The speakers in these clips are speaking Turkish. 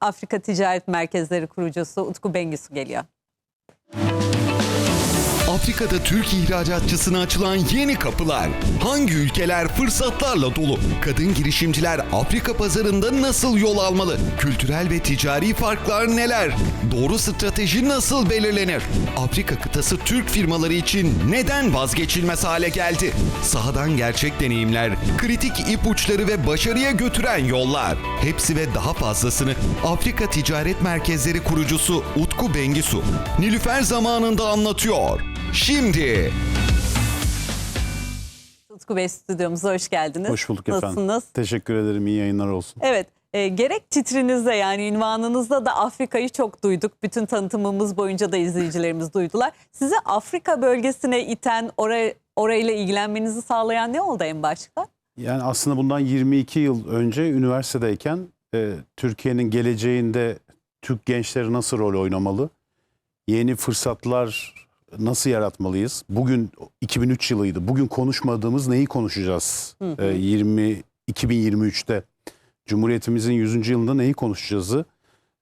Afrika Ticaret Merkezleri kurucusu Utku Bengisu geliyor. Afrika'da Türk ihracatçısına açılan yeni kapılar. Hangi ülkeler fırsatlarla dolu? Kadın girişimciler Afrika pazarında nasıl yol almalı? Kültürel ve ticari farklar neler? Doğru strateji nasıl belirlenir? Afrika kıtası Türk firmaları için neden vazgeçilmez hale geldi? Sahadan gerçek deneyimler, kritik ipuçları ve başarıya götüren yollar. Hepsi ve daha fazlasını Afrika Ticaret Merkezleri kurucusu Utku Bengisu, Nilüfer zamanında anlatıyor. Şimdi Utku Bey stüdyomuza hoş geldiniz. Hoş bulduk efendim. Nasılsınız? Teşekkür ederim. İyi yayınlar olsun. Evet, e, gerek titrinizde yani ünvanınızda da Afrika'yı çok duyduk. Bütün tanıtımımız boyunca da izleyicilerimiz duydular. Sizi Afrika bölgesine iten, oraya, orayla ilgilenmenizi sağlayan ne oldu en başta? Yani aslında bundan 22 yıl önce üniversitedeyken e, Türkiye'nin geleceğinde Türk gençleri nasıl rol oynamalı? Yeni fırsatlar nasıl yaratmalıyız? Bugün 2003 yılıydı. Bugün konuşmadığımız neyi konuşacağız? E, 20 2023'te Cumhuriyetimizin 100. yılında neyi konuşacağızı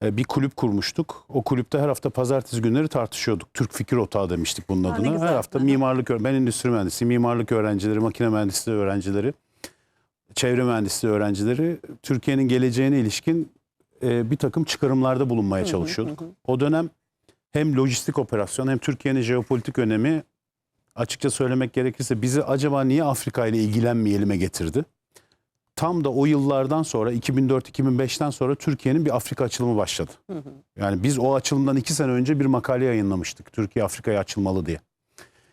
e, bir kulüp kurmuştuk. O kulüpte her hafta pazartesi günleri tartışıyorduk. Türk Fikir Otağı demiştik bunun Ha, adına. güzel. Her hafta mimarlık, ben endüstri mühendisiyim, mimarlık öğrencileri, makine mühendisliği öğrencileri, çevre mühendisliği öğrencileri Türkiye'nin geleceğine ilişkin e, bir takım çıkarımlarda bulunmaya çalışıyorduk. O dönem hem lojistik operasyon hem Türkiye'nin jeopolitik önemi açıkça söylemek gerekirse bizi acaba niye Afrika ile ilgilenmeyelim'e getirdi. Tam da o yıllardan sonra 2004-2005'ten sonra Türkiye'nin bir Afrika açılımı başladı. Yani biz o açılımdan iki sene önce bir makale yayınlamıştık. Türkiye Afrika'ya açılmalı diye.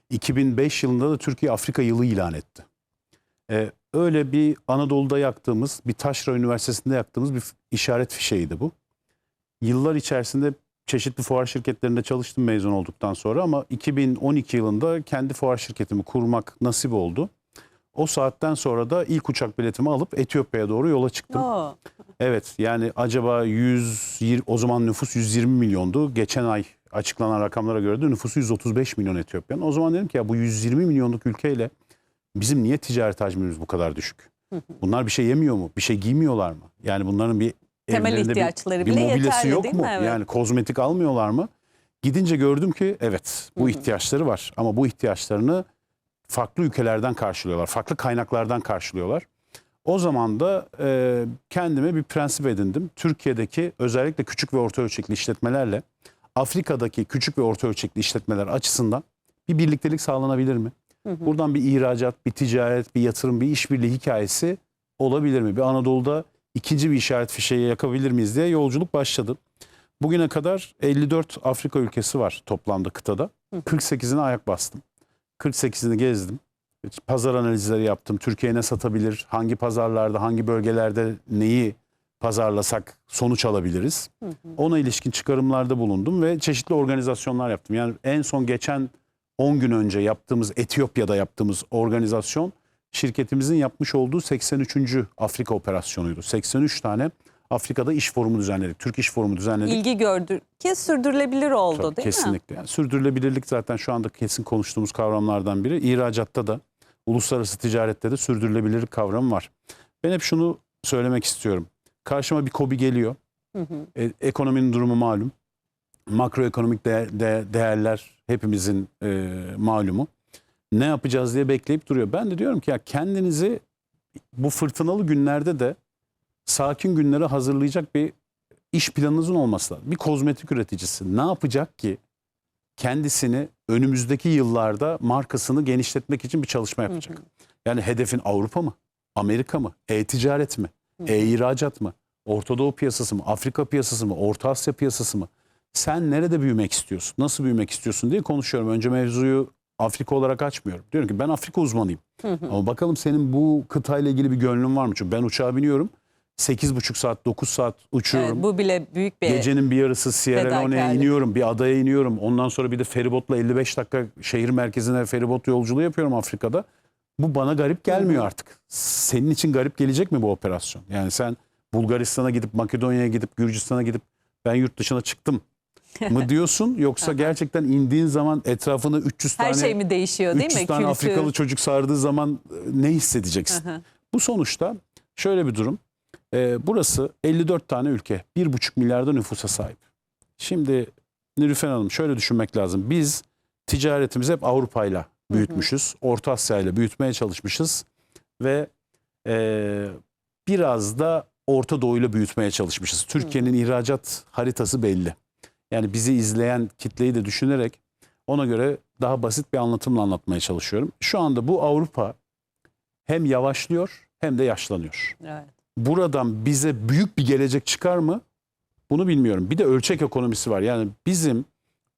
2005 yılında da Türkiye Afrika yılı ilan etti. Ee, öyle bir Anadolu'da yaktığımız, bir Taşra Üniversitesi'nde yaktığımız bir işaret fişeğiydi bu. Yıllar içerisinde çeşitli fuar şirketlerinde çalıştım mezun olduktan sonra ama 2012 yılında kendi fuar şirketimi kurmak nasip oldu. O saatten sonra da ilk uçak biletimi alıp Etiyopya'ya doğru yola çıktım. Oo, Evet yani acaba 100 o zaman nüfus 120 milyondu. Geçen ay açıklanan rakamlara göre de nüfusu 135 milyon Etiyopya'nın. O zaman dedim ki ya bu 120 milyonluk ülkeyle bizim niye ticaret hacmimiz bu kadar düşük? Bunlar bir şey yemiyor mu? Bir şey giymiyorlar mı? Yani bunların bir Temel evlerinde bir- ihtiyaçları bir, bile mobilyası yeterli yok değil mu? mi? Evet. Yani kozmetik almıyorlar mı? Gidince gördüm ki evet bu ihtiyaçları var ama bu ihtiyaçlarını farklı ülkelerden karşılıyorlar. Farklı kaynaklardan karşılıyorlar. O zaman da e, kendime bir prensip edindim. Türkiye'deki özellikle küçük ve orta ölçekli işletmelerle Afrika'daki küçük ve orta ölçekli işletmeler açısından bir birliktelik sağlanabilir mi? Buradan bir ihracat, bir ticaret, bir yatırım, bir işbirliği hikayesi olabilir mi? Bir Anadolu'da ikinci bir işaret fişeği yakabilir miyiz diye yolculuk başladı. Bugüne kadar 54 Afrika ülkesi var toplamda kıtada. 48'ine ayak bastım. 48'ini gezdim. Pazar analizleri yaptım. Türkiye ne satabilir? Hangi pazarlarda, hangi bölgelerde neyi pazarlasak sonuç alabiliriz? Ona ilişkin çıkarımlarda bulundum ve çeşitli organizasyonlar yaptım. Yani en son geçen 10 gün önce yaptığımız Etiyopya'da yaptığımız organizasyon şirketimizin yapmış olduğu 83. Afrika operasyonuydu. 83 tane Afrika'da iş forumu düzenledik. Türk iş forumu düzenledik. İlgi gördü ki sürdürülebilir oldu Tabii, değil mi? kesinlikle. Yani sürdürülebilirlik zaten şu anda kesin konuştuğumuz kavramlardan biri. İhracatta da, uluslararası ticarette de sürdürülebilirlik kavramı var. Ben hep şunu söylemek istiyorum. Karşıma bir kobi geliyor. E, ekonominin durumu malum. Makroekonomik değer- de- değerler hepimizin e, malumu. Ne yapacağız diye bekleyip duruyor. Ben de diyorum ki ya kendinizi bu fırtınalı günlerde de sakin günlere hazırlayacak bir iş planınızın olması lazım. Bir kozmetik üreticisi ne yapacak ki kendisini önümüzdeki yıllarda markasını genişletmek için bir çalışma yapacak. Yani hedefin Avrupa mı? Amerika mı? E-ticaret mi? E-ihracat mı? Orta Doğu piyasası mı? Afrika piyasası mı? Orta Asya piyasası mı? Sen nerede büyümek istiyorsun? Nasıl büyümek istiyorsun diye konuşuyorum. Önce mevzuyu Afrika olarak açmıyorum. Diyorum ki ben Afrika uzmanıyım. Ama bakalım senin bu kıtayla ilgili bir gönlün var mı? Çünkü ben uçağa biniyorum. 8,5 saat, 9 saat uçuyorum. Evet, bu bile büyük bir Gecenin bir yarısı Sierra Leone'ye iniyorum. Bir adaya iniyorum. Ondan sonra bir de feribotla 55 dakika şehir merkezine feribot yolculuğu yapıyorum Afrika'da. Bu bana garip gelmiyor artık. Senin için garip gelecek mi bu operasyon? Yani sen Bulgaristan'a gidip Makedonya'ya gidip Gürcistan'a gidip ben yurt dışına çıktım mı diyorsun? Yoksa gerçekten indiğin zaman etrafını 300 her tane şey mi değişiyor değil 300 mi? tane Kültür. Afrikalı çocuk sardığı zaman e, ne hissedeceksin? Bu sonuçta şöyle bir durum. Ee, burası 54 tane ülke. 1,5 milyarda nüfusa sahip. Şimdi Nilüfer Hanım şöyle düşünmek lazım. Biz ticaretimizi hep Avrupa'yla büyütmüşüz. Orta Asya'yla büyütmeye çalışmışız. Ve e, biraz da Orta Doğu'yla büyütmeye çalışmışız. Türkiye'nin ihracat haritası belli. Yani bizi izleyen kitleyi de düşünerek ona göre daha basit bir anlatımla anlatmaya çalışıyorum. Şu anda bu Avrupa hem yavaşlıyor hem de yaşlanıyor. Evet. Buradan bize büyük bir gelecek çıkar mı? Bunu bilmiyorum. Bir de ölçek ekonomisi var. Yani bizim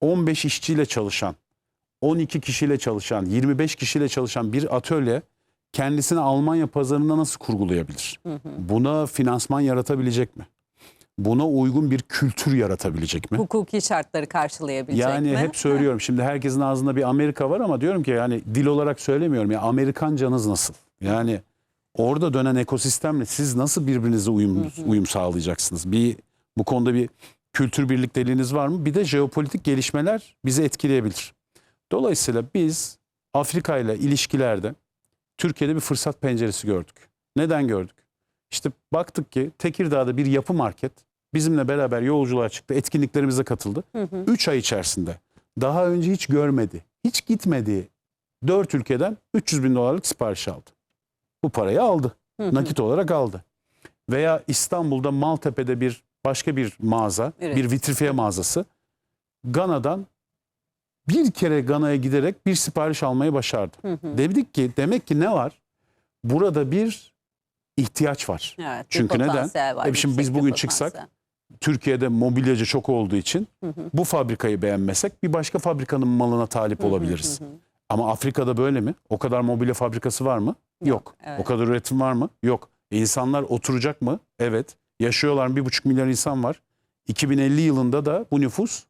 15 işçiyle çalışan, 12 kişiyle çalışan, 25 kişiyle çalışan bir atölye kendisini Almanya pazarında nasıl kurgulayabilir? Buna finansman yaratabilecek mi? Buna uygun bir kültür yaratabilecek mi? Hukuki şartları karşılayabilecek Yani mi? hep söylüyorum şimdi herkesin ağzında bir Amerika var ama diyorum ki yani dil olarak söylemiyorum ya Amerikancanız nasıl? Yani orada dönen ekosistemle siz nasıl birbirinize uyum uyum sağlayacaksınız? Bir bu konuda bir kültür birlikteliğiniz var mı? Bir de jeopolitik gelişmeler bizi etkileyebilir. Dolayısıyla biz Afrika ile ilişkilerde Türkiye'de bir fırsat penceresi gördük. Neden gördük? İşte baktık ki Tekirdağ'da bir yapı market bizimle beraber yolculuğa çıktı, etkinliklerimize katıldı. 3 ay içerisinde daha önce hiç görmedi, hiç gitmediği 4 ülkeden 300 bin dolarlık sipariş aldı. Bu parayı aldı. Nakit olarak aldı. Veya İstanbul'da Maltepe'de bir başka bir mağaza, Evet. bir vitrifiye mağazası Gana'dan bir kere Gana'ya giderek bir sipariş almayı başardı. Dedik ki demek ki ne var? Burada bir ihtiyaç var. Evet, Çünkü neden? var, E şimdi biz bugün çıksak, potansiyel. Türkiye'de mobilyacı çok olduğu için bu fabrikayı beğenmesek bir başka fabrikanın malına talip olabiliriz. Ama Afrika'da böyle mi? O kadar mobilya fabrikası var mı? Yok. evet. O kadar üretim var mı? Yok. E insanlar oturacak mı? Evet. Yaşıyorlar mı? Bir buçuk milyar insan var. 2050 yılında da bu nüfus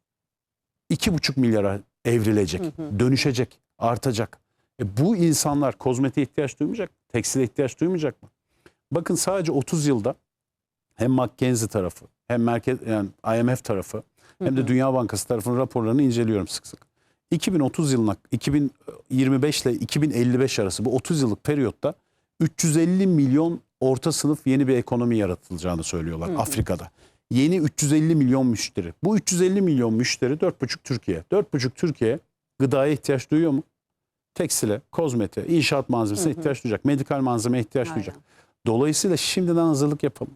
iki buçuk milyara evrilecek, dönüşecek, artacak. E bu insanlar kozmetiğe ihtiyaç duymayacak, tekstile ihtiyaç duymayacak mı? Bakın sadece 30 yılda hem McKinsey tarafı, hem merkez yani IMF tarafı, hem de Dünya Bankası tarafının raporlarını inceliyorum sık sık. 2030 yılına 2025 ile 2055 arası bu 30 yıllık periyotta 350 milyon orta sınıf yeni bir ekonomi yaratılacağını söylüyorlar Afrika'da. Yeni 350 milyon müşteri. Bu 350 milyon müşteri 4,5 Türkiye. 4,5 Türkiye gıdaya ihtiyaç duyuyor mu? Tekstile, kozmetiğe, inşaat malzemesine ihtiyaç duyacak. Medikal malzemeye ihtiyaç Aynen. duyacak. Dolayısıyla şimdiden hazırlık yapalım.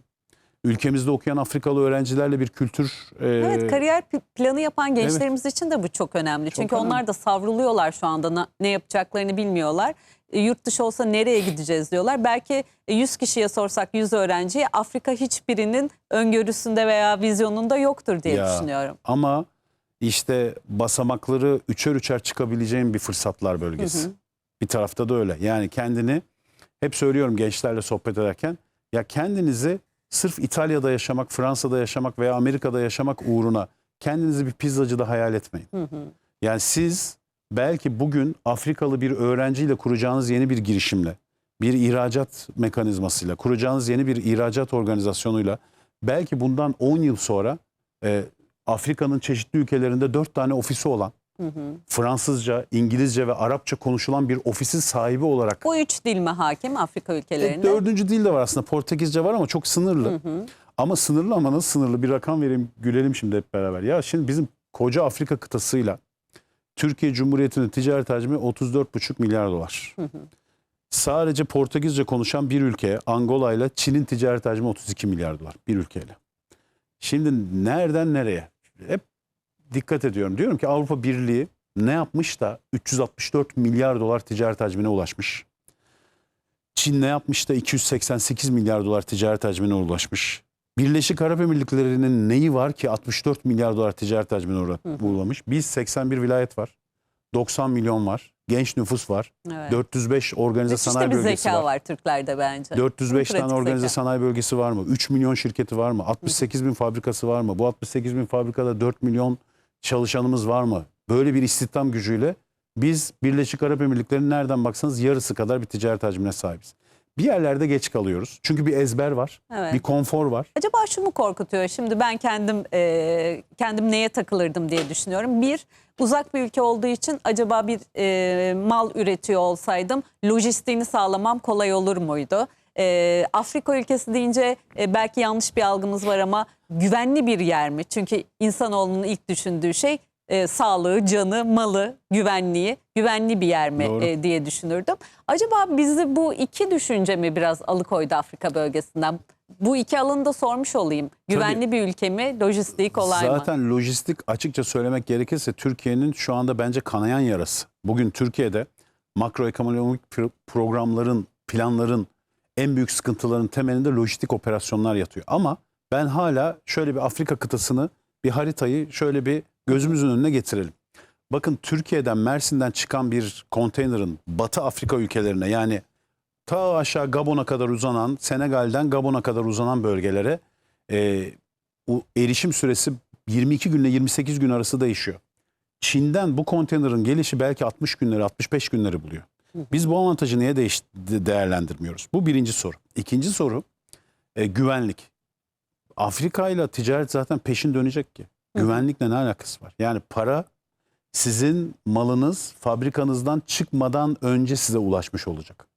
Ülkemizde okuyan Afrikalı öğrencilerle bir kültür e, Evet kariyer planı yapan gençlerimiz için de bu çok önemli. Çünkü önemli. onlar da savruluyorlar şu anda ne yapacaklarını bilmiyorlar. E, yurt dışı olsa nereye gideceğiz diyorlar. Belki e, 100 kişiye sorsak 100 öğrenciye Afrika hiçbirinin öngörüsünde veya vizyonunda yoktur diye Ya. düşünüyorum. Ama işte basamakları üçer üçer çıkabileceğin bir fırsatlar bölgesi. Bir tarafta da öyle. Yani kendini hep söylüyorum gençlerle sohbet ederken ya kendinizi sırf İtalya'da yaşamak, Fransa'da yaşamak veya Amerika'da yaşamak uğruna kendinizi bir pizzacıda hayal etmeyin. Yani siz belki bugün Afrikalı bir öğrenciyle kuracağınız yeni bir girişimle, bir ihracat mekanizmasıyla, kuracağınız yeni bir ihracat organizasyonuyla belki bundan 10 yıl sonra e, Afrika'nın çeşitli ülkelerinde 4 tane ofisi olan, Fransızca, İngilizce ve Arapça konuşulan bir ofisin sahibi olarak Bu üç dil mi hakim Afrika e, ülkelerinde? dördüncü dil de var aslında. Portekizce var ama çok sınırlı. Ama sınırlı ama nasıl sınırlı? Bir rakam vereyim gülelim şimdi hep beraber. Ya şimdi bizim koca Afrika kıtasıyla Türkiye Cumhuriyeti'nin ticaret hacmi 34,5 milyar dolar. Sadece Portekizce konuşan bir ülkeye Angola ile Çin'in ticaret hacmi 32 milyar dolar bir ülkeyle. Şimdi nereden nereye? Hep dikkat ediyorum. Diyorum ki Avrupa Birliği ne yapmış da 364 milyar dolar ticaret hacmine ulaşmış. Çin ne yapmış da 288 milyar dolar ticaret hacmine ulaşmış. Birleşik Arap Emirlikleri'nin neyi var ki 64 milyar dolar ticaret hacmine uğra- uğramış? Biz 81 vilayet var. 90 milyon var. Genç nüfus var. Evet. 405 organize Müthiş sanayi bir bölgesi zeka var. var. Türklerde bence. 405 Pratik tane organize zeka. sanayi bölgesi var mı? 3 milyon şirketi var mı? 68 bin fabrikası var mı? Bu 68 bin fabrikada 4 milyon çalışanımız var mı? Böyle bir istihdam gücüyle biz Birleşik Arap Emirlikleri'nin nereden baksanız yarısı kadar bir ticaret hacmine sahibiz. Bir yerlerde geç kalıyoruz. Çünkü bir ezber var, Evet. bir konfor var. Acaba şu mu korkutuyor? Şimdi ben kendim e, kendim neye takılırdım diye düşünüyorum. Bir, uzak bir ülke olduğu için acaba bir e, mal üretiyor olsaydım lojistiğini sağlamam kolay olur muydu? e, Afrika ülkesi deyince e, belki yanlış bir algımız var ama güvenli bir yer mi? Çünkü insanoğlunun ilk düşündüğü şey e, sağlığı, canı, malı, güvenliği, güvenli bir yer mi Doğru. e, diye düşünürdüm. Acaba bizi bu iki düşünce mi biraz alıkoydu Afrika bölgesinden? Bu iki alanı da sormuş olayım. Güvenli bir ülke mi, lojistiği kolay mı? Zaten lojistik açıkça söylemek gerekirse Türkiye'nin şu anda bence kanayan yarası. Bugün Türkiye'de makroekonomik pro- programların, planların en büyük sıkıntıların temelinde lojistik operasyonlar yatıyor. Ama ben hala şöyle bir Afrika kıtasını, bir haritayı şöyle bir gözümüzün önüne getirelim. Bakın Türkiye'den Mersin'den çıkan bir konteynerin Batı Afrika ülkelerine yani ta aşağı Gabon'a kadar uzanan, Senegal'den Gabon'a kadar uzanan bölgelere e, o erişim süresi 22 günle 28 gün arası değişiyor. Çin'den bu konteynerin gelişi belki 60 günleri, 65 günleri buluyor. Biz bu avantajı niye değerlendirmiyoruz? Bu birinci soru. İkinci soru e, güvenlik. Afrika ile ticaret zaten peşin dönecek ki. Güvenlikle ne alakası var? Yani para sizin malınız fabrikanızdan çıkmadan önce size ulaşmış olacak.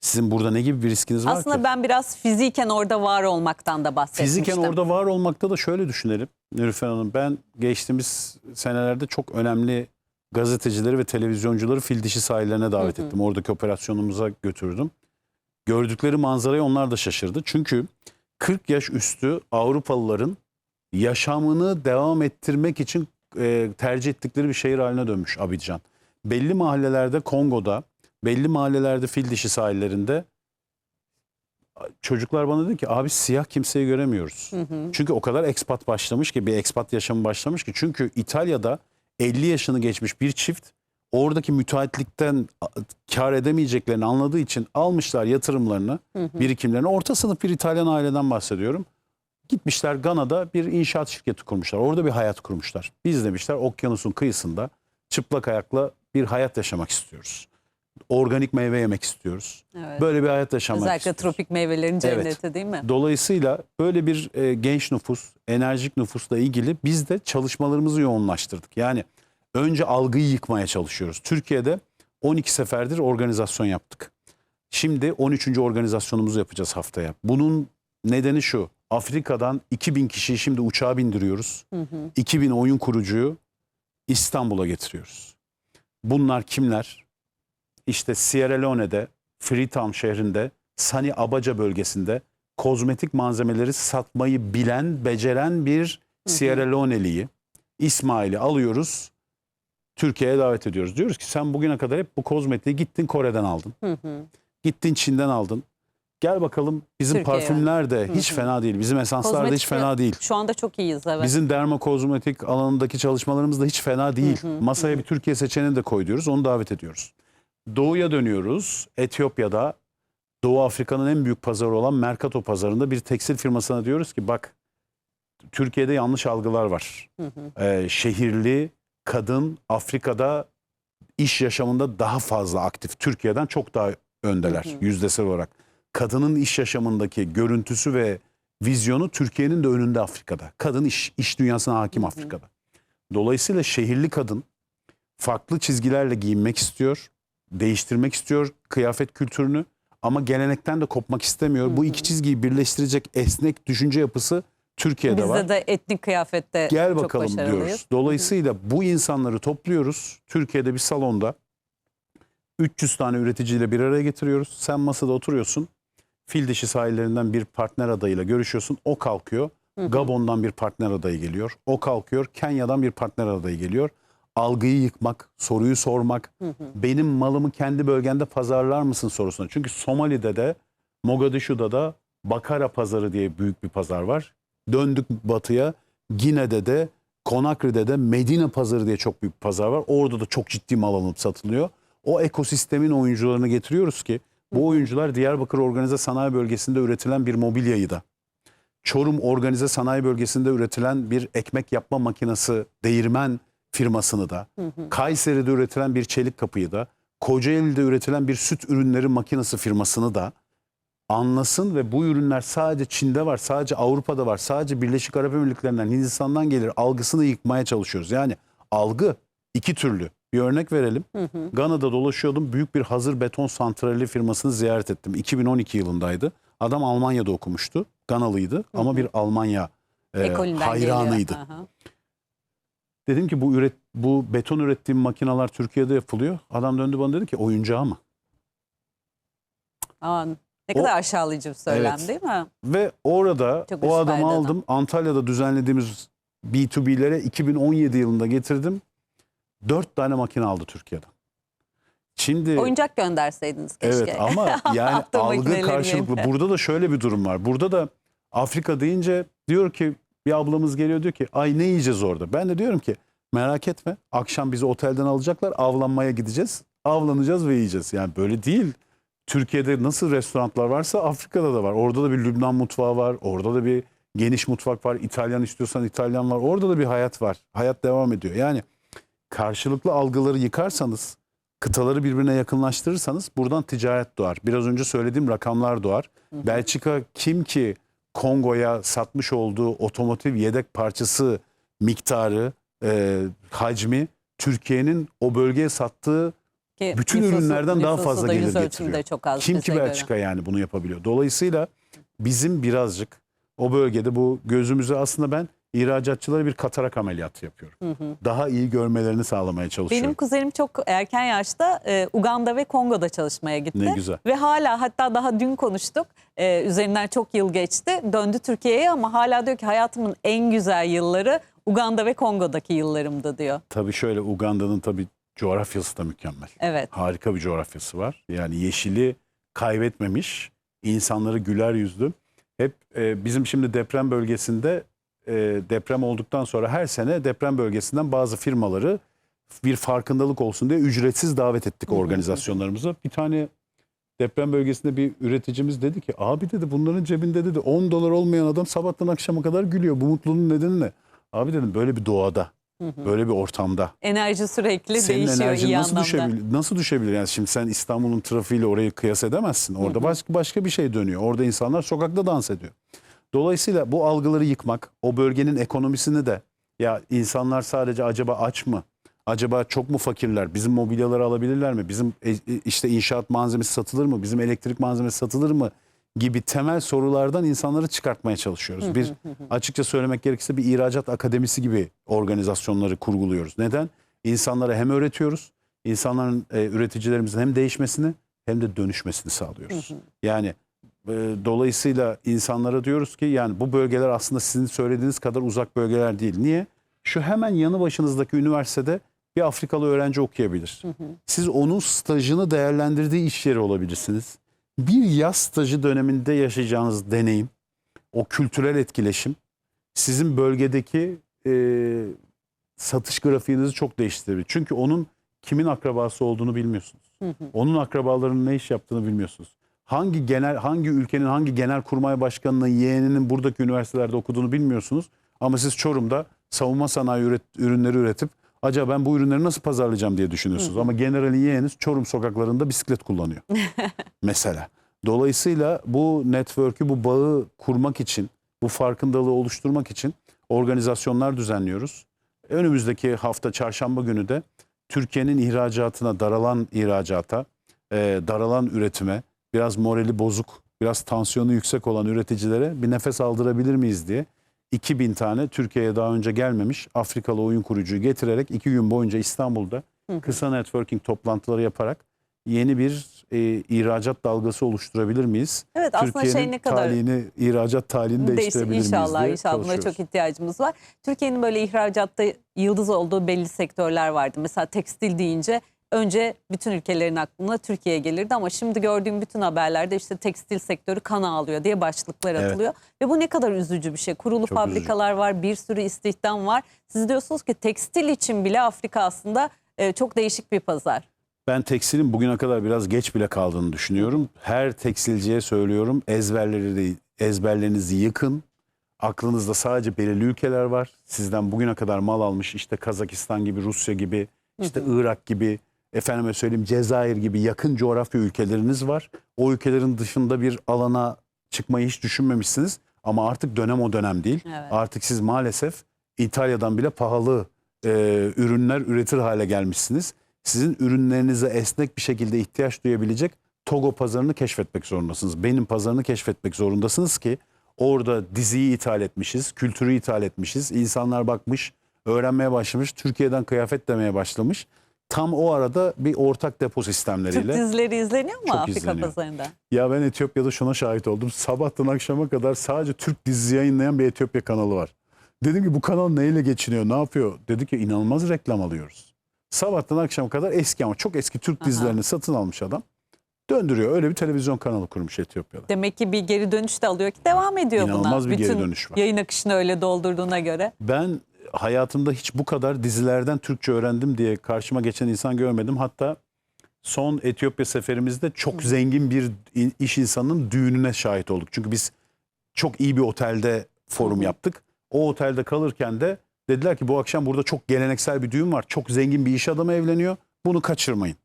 Sizin burada ne gibi bir riskiniz var Aslında ki? ben biraz fiziken orada var olmaktan da bahsetmiştim. Fiziken orada var olmakta da şöyle düşünelim Nilüfer Hanım. Ben geçtiğimiz senelerde çok önemli gazetecileri ve televizyoncuları fil dişi sahillerine davet Hı hı. ettim. Oradaki operasyonumuza götürdüm. Gördükleri manzaraya onlar da şaşırdı. Çünkü 40 yaş üstü Avrupalıların yaşamını devam ettirmek için e, tercih ettikleri bir şehir haline dönmüş Abidjan. Belli mahallelerde Kongo'da, belli mahallelerde fil dişi sahillerinde çocuklar bana dedi ki abi siyah kimseyi göremiyoruz. Çünkü o kadar ekspat başlamış ki bir ekspat yaşamı başlamış ki. Çünkü İtalya'da 50 yaşını geçmiş bir çift oradaki müteahhitlikten kar edemeyeceklerini anladığı için almışlar yatırımlarını, birikimlerini. Orta sınıf bir İtalyan aileden bahsediyorum. Gitmişler Gana'da bir inşaat şirketi kurmuşlar. Orada bir hayat kurmuşlar. Biz demişler okyanusun kıyısında çıplak ayakla bir hayat yaşamak istiyoruz. Organik meyve yemek istiyoruz. Evet. Böyle bir hayat yaşamak Özellikle istiyoruz. tropik meyvelerin cenneti Evet. değil mi? Dolayısıyla böyle bir e, genç nüfus, enerjik nüfusla ilgili biz de çalışmalarımızı yoğunlaştırdık. Yani önce algıyı yıkmaya çalışıyoruz. Türkiye'de 12 seferdir organizasyon yaptık. Şimdi 13. organizasyonumuzu yapacağız haftaya. Bunun nedeni şu. Afrika'dan 2000 kişiyi şimdi uçağa bindiriyoruz. 2000 oyun kurucuyu İstanbul'a getiriyoruz. Bunlar kimler? İşte Sierra Leone'de, Freetown şehrinde, Sani Abaca bölgesinde kozmetik malzemeleri satmayı bilen, beceren bir Sierra Leone'liyi, İsmail'i alıyoruz. Türkiye'ye davet ediyoruz. Diyoruz ki sen bugüne kadar hep bu kozmetiği gittin Kore'den aldın. Hı hı. Gittin Çin'den aldın. Gel bakalım bizim Türkiye'ye. parfümler de hiç fena değil. Bizim esanslar da hiç fena değil. Şu anda çok iyiyiz evet. Bizim dermokozmetik alanındaki çalışmalarımız da hiç fena değil. Masaya bir Türkiye seçeneğini de koy diyoruz. Onu davet ediyoruz. Doğuya dönüyoruz. Etiyopya'da Doğu Afrika'nın en büyük pazarı olan Mercato pazarında bir tekstil firmasına diyoruz ki bak Türkiye'de yanlış algılar var. Ee, şehirli kadın Afrika'da iş yaşamında daha fazla aktif. Türkiye'den çok daha öndeler yüzdesel olarak. Kadının iş yaşamındaki görüntüsü ve vizyonu Türkiye'nin de önünde Afrika'da. Kadın iş, iş dünyasına hakim Afrika'da. Dolayısıyla şehirli kadın farklı çizgilerle giyinmek istiyor, değiştirmek istiyor kıyafet kültürünü ama gelenekten de kopmak istemiyor. Bu iki çizgiyi birleştirecek esnek düşünce yapısı Türkiye'de var. Bizde de etnik kıyafette Gel çok bakalım diyoruz. Dolayısıyla bu insanları topluyoruz. Türkiye'de bir salonda 300 tane üreticiyle bir araya getiriyoruz. Sen masada oturuyorsun. Fil dişi sahillerinden bir partner adayıyla görüşüyorsun. O kalkıyor. Gabon'dan bir partner adayı geliyor. O kalkıyor. Kenya'dan bir partner adayı geliyor. Algıyı yıkmak, soruyu sormak. Benim malımı kendi bölgende pazarlar mısın sorusuna. Çünkü Somali'de de Mogadishu'da da Bakara pazarı diye büyük bir pazar var. Döndük batıya. Gine'de de Konakri'de de Medine pazarı diye çok büyük bir pazar var. Orada da çok ciddi mal alınıp satılıyor. O ekosistemin oyuncularını getiriyoruz ki bu oyuncular Diyarbakır Organize Sanayi Bölgesi'nde üretilen bir mobilyayı da Çorum Organize Sanayi Bölgesi'nde üretilen bir ekmek yapma makinesi, değirmen firmasını da, Kayseri'de üretilen bir çelik kapıyı da, Kocaeli'de üretilen bir süt ürünleri makinesi firmasını da anlasın ve bu ürünler sadece Çin'de var, sadece Avrupa'da var, sadece Birleşik Arap Emirlikleri'nden, Hindistan'dan gelir algısını yıkmaya çalışıyoruz. Yani algı iki türlü. Bir örnek verelim. Gana'da dolaşıyordum. Büyük bir hazır beton santrali firmasını ziyaret ettim. 2012 yılındaydı. Adam Almanya'da okumuştu. Ganalıydı ama bir Almanya e, hayranıydı. Dedim ki bu üret bu beton ürettiğim makineler Türkiye'de yapılıyor. Adam döndü bana dedi ki oyuncağı mı? Aa, ne kadar aşağılayıcı bir söylem Evet. değil mi? Ve orada Çok o adamı adam. aldım. Antalya'da düzenlediğimiz B2B'lere 2017 yılında getirdim. Dört tane makine aldı Türkiye'den. Şimdi Oyuncak gönderseydiniz keşke. evet ama yani algı makinelerin karşılıklı. yerine. Burada da şöyle bir durum var. Burada da Afrika deyince diyor ki bir ablamız geliyor diyor ki ay ne yiyeceğiz orada? Ben de diyorum ki merak etme akşam bizi otelden alacaklar avlanmaya gideceğiz. Avlanacağız ve yiyeceğiz. Yani böyle değil. Türkiye'de nasıl restoranlar varsa Afrika'da da var. Orada da bir Lübnan mutfağı var. Orada da bir geniş mutfak var. İtalyan istiyorsan İtalyan var. Orada da bir hayat var. Hayat devam ediyor. Yani karşılıklı algıları yıkarsanız, kıtaları birbirine yakınlaştırırsanız buradan ticaret doğar. Biraz önce söylediğim rakamlar doğar. Belçika kim ki Kongo'ya satmış olduğu otomotiv yedek parçası miktarı, e, hacmi Türkiye'nin o bölgeye sattığı Ki bütün nüfusu- ürünlerden daha fazla da gelir getiriyor. çok az Kim ki bize göre. Belçika yani bunu yapabiliyor. Dolayısıyla bizim birazcık o bölgede bu gözümüzü aslında ben ihracatçılara bir katarak ameliyatı yapıyorum. Daha iyi görmelerini sağlamaya çalışıyorum. Benim kuzenim çok erken yaşta e, Uganda ve Kongo'da çalışmaya gitti. Ne güzel. Ve hala hatta daha dün konuştuk. E, üzerinden çok yıl geçti. Döndü Türkiye'ye ama hala diyor ki hayatımın en güzel yılları Uganda ve Kongo'daki yıllarımdı diyor. Tabii şöyle Uganda'nın tabii coğrafyası da mükemmel. Evet. Harika bir coğrafyası var. Yani yeşili kaybetmemiş, insanları güler yüzlü. Hep e, bizim şimdi deprem bölgesinde e, deprem olduktan sonra her sene deprem bölgesinden bazı firmaları bir farkındalık olsun diye ücretsiz davet ettik organizasyonlarımıza. Bir tane deprem bölgesinde bir üreticimiz dedi ki abi dedi bunların cebinde dedi 10 dolar olmayan adam sabahtan akşama kadar gülüyor. Bu mutluluğun nedeni ne? Abi dedim böyle bir doğada, böyle bir ortamda Enerji sürekli senin değişiyor enerjin iyi nasıl anlamda. düşebilir? Nasıl düşebilir? Yani şimdi sen İstanbul'un trafiğiyle orayı kıyas edemezsin. Orada başka başka bir şey dönüyor. Orada insanlar sokakta dans ediyor. Dolayısıyla bu algıları yıkmak, o bölgenin ekonomisini de ya insanlar sadece acaba aç mı? Acaba çok mu fakirler? Bizim mobilyaları alabilirler mi? Bizim e, e, işte inşaat malzemesi satılır mı? Bizim elektrik malzemesi satılır mı? Gibi temel sorulardan insanları çıkartmaya çalışıyoruz. Bir açıkça söylemek gerekirse bir ihracat akademisi gibi organizasyonları kurguluyoruz. Neden? İnsanlara hem öğretiyoruz, insanların e, üreticilerimizin hem değişmesini hem de dönüşmesini sağlıyoruz. Yani e, dolayısıyla insanlara diyoruz ki yani bu bölgeler aslında sizin söylediğiniz kadar uzak bölgeler değil. Niye? Şu hemen yanı başınızdaki üniversitede bir Afrikalı öğrenci okuyabilir. Siz onun stajını değerlendirdiği iş yeri olabilirsiniz. Bir yaz stajı döneminde yaşayacağınız deneyim, o kültürel etkileşim sizin bölgedeki e, satış grafiğinizi çok değiştirebilir. Çünkü onun kimin akrabası olduğunu bilmiyorsunuz. Onun akrabalarının ne iş yaptığını bilmiyorsunuz. Hangi genel hangi ülkenin hangi genel kurmay başkanının yeğeninin buradaki üniversitelerde okuduğunu bilmiyorsunuz. Ama siz Çorum'da savunma sanayi üret- ürünleri üretip acaba ben bu ürünleri nasıl pazarlayacağım diye düşünüyorsunuz. Ama generalin yeğeniz Çorum sokaklarında bisiklet kullanıyor. Mesela. Dolayısıyla bu network'ü, bu bağı kurmak için, bu farkındalığı oluşturmak için organizasyonlar düzenliyoruz. Önümüzdeki hafta çarşamba günü de Türkiye'nin ihracatına, daralan ihracata, e, daralan üretime, biraz morali bozuk, biraz tansiyonu yüksek olan üreticilere bir nefes aldırabilir miyiz diye 2000 tane Türkiye'ye daha önce gelmemiş Afrikalı oyun kurucuyu getirerek iki gün boyunca İstanbul'da kısa networking toplantıları yaparak yeni bir e, ihracat dalgası oluşturabilir miyiz? Evet aslında şey Türkiye'nin ne kadar talihini, ihracat talihini Değişti değiştirebilir miyiz inşallah inşallah buna çok ihtiyacımız var. Türkiye'nin böyle ihracatta yıldız olduğu belli sektörler vardı. Mesela tekstil deyince önce bütün ülkelerin aklına Türkiye gelirdi ama şimdi gördüğüm bütün haberlerde işte tekstil sektörü kan ağlıyor diye başlıklar Evet. atılıyor. Ve bu ne kadar üzücü bir şey. Kurulu Çok fabrikalar var, bir sürü istihdam var. Siz diyorsunuz ki tekstil için bile Afrika aslında e, çok değişik bir pazar. Ben tekstilin bugüne kadar biraz geç bile kaldığını düşünüyorum. Her tekstilciye söylüyorum ezberleri ezberlerinizi yıkın. Aklınızda sadece belirli ülkeler var. Sizden bugüne kadar mal almış işte Kazakistan gibi, Rusya gibi, işte Irak gibi, efendime söyleyeyim Cezayir gibi yakın coğrafya ülkeleriniz var. O ülkelerin dışında bir alana çıkmayı hiç düşünmemişsiniz. Ama artık dönem o dönem değil. Evet. Artık siz maalesef İtalya'dan bile pahalı e, ürünler üretir hale gelmişsiniz. Sizin ürünlerinize esnek bir şekilde ihtiyaç duyabilecek Togo pazarını keşfetmek zorundasınız. Benim pazarını keşfetmek zorundasınız ki orada diziyi ithal etmişiz, kültürü ithal etmişiz. İnsanlar bakmış, öğrenmeye başlamış, Türkiye'den kıyafet demeye başlamış. Tam o arada bir ortak depo Türk sistemleriyle. dizileri izleniyor mu Çok Afrika izleniyor. pazarında? Ya ben Etiyopya'da şuna şahit oldum. Sabahtan akşama kadar sadece Türk dizisi yayınlayan bir Etiyopya kanalı var. Dedim ki bu kanal neyle geçiniyor, ne yapıyor? Dedi ki inanılmaz reklam alıyoruz. Sabahtan akşama kadar eski ama çok eski Türk Aha. dizilerini satın almış adam. Döndürüyor. Öyle bir televizyon kanalı kurmuş Etiyopya'da. Demek ki bir geri dönüş de alıyor ki devam ediyor buna. İnanılmaz bir geri Bütün dönüş var. yayın akışını öyle doldurduğuna göre. Ben hayatımda hiç bu kadar dizilerden Türkçe öğrendim diye karşıma geçen insan görmedim. Hatta son Etiyopya seferimizde çok zengin bir iş insanının düğününe şahit olduk. Çünkü biz çok iyi bir otelde forum yaptık. O otelde kalırken de dediler ki bu akşam burada çok geleneksel bir düğün var. Çok zengin bir iş adamı evleniyor. Bunu kaçırmayın.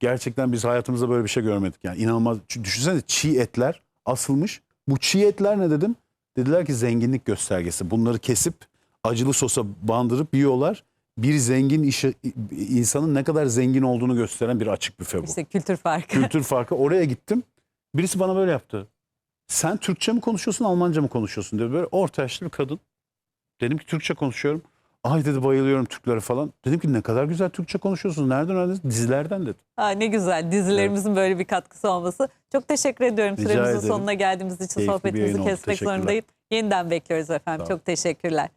Gerçekten biz hayatımızda böyle bir şey görmedik. Yani inanılmaz. Düşünsene çiğ etler asılmış. Bu çiğ etler ne dedim? Dediler ki zenginlik göstergesi. Bunları kesip acılı sosa bandırıp yiyorlar. Bir zengin işi, insanın ne kadar zengin olduğunu gösteren bir açık büfe bu. İşte kültür farkı. Kültür farkı. Oraya gittim. Birisi bana böyle yaptı. Sen Türkçe mi konuşuyorsun, Almanca mı konuşuyorsun dedi. Böyle orta yaşlı bir kadın. Dedim ki Türkçe konuşuyorum. Ay dedi bayılıyorum Türklere falan. Dedim ki ne kadar güzel Türkçe konuşuyorsunuz. Nereden öğrendiniz? Dizilerden dedi. Ha, ne güzel dizilerimizin böyle bir katkısı olması. Çok teşekkür ediyorum. Rica Süremizin ederim. sonuna geldiğimiz için Keyifli sohbetimizi kesmek zorundayım. Yeniden bekliyoruz efendim. Olun. Çok teşekkürler.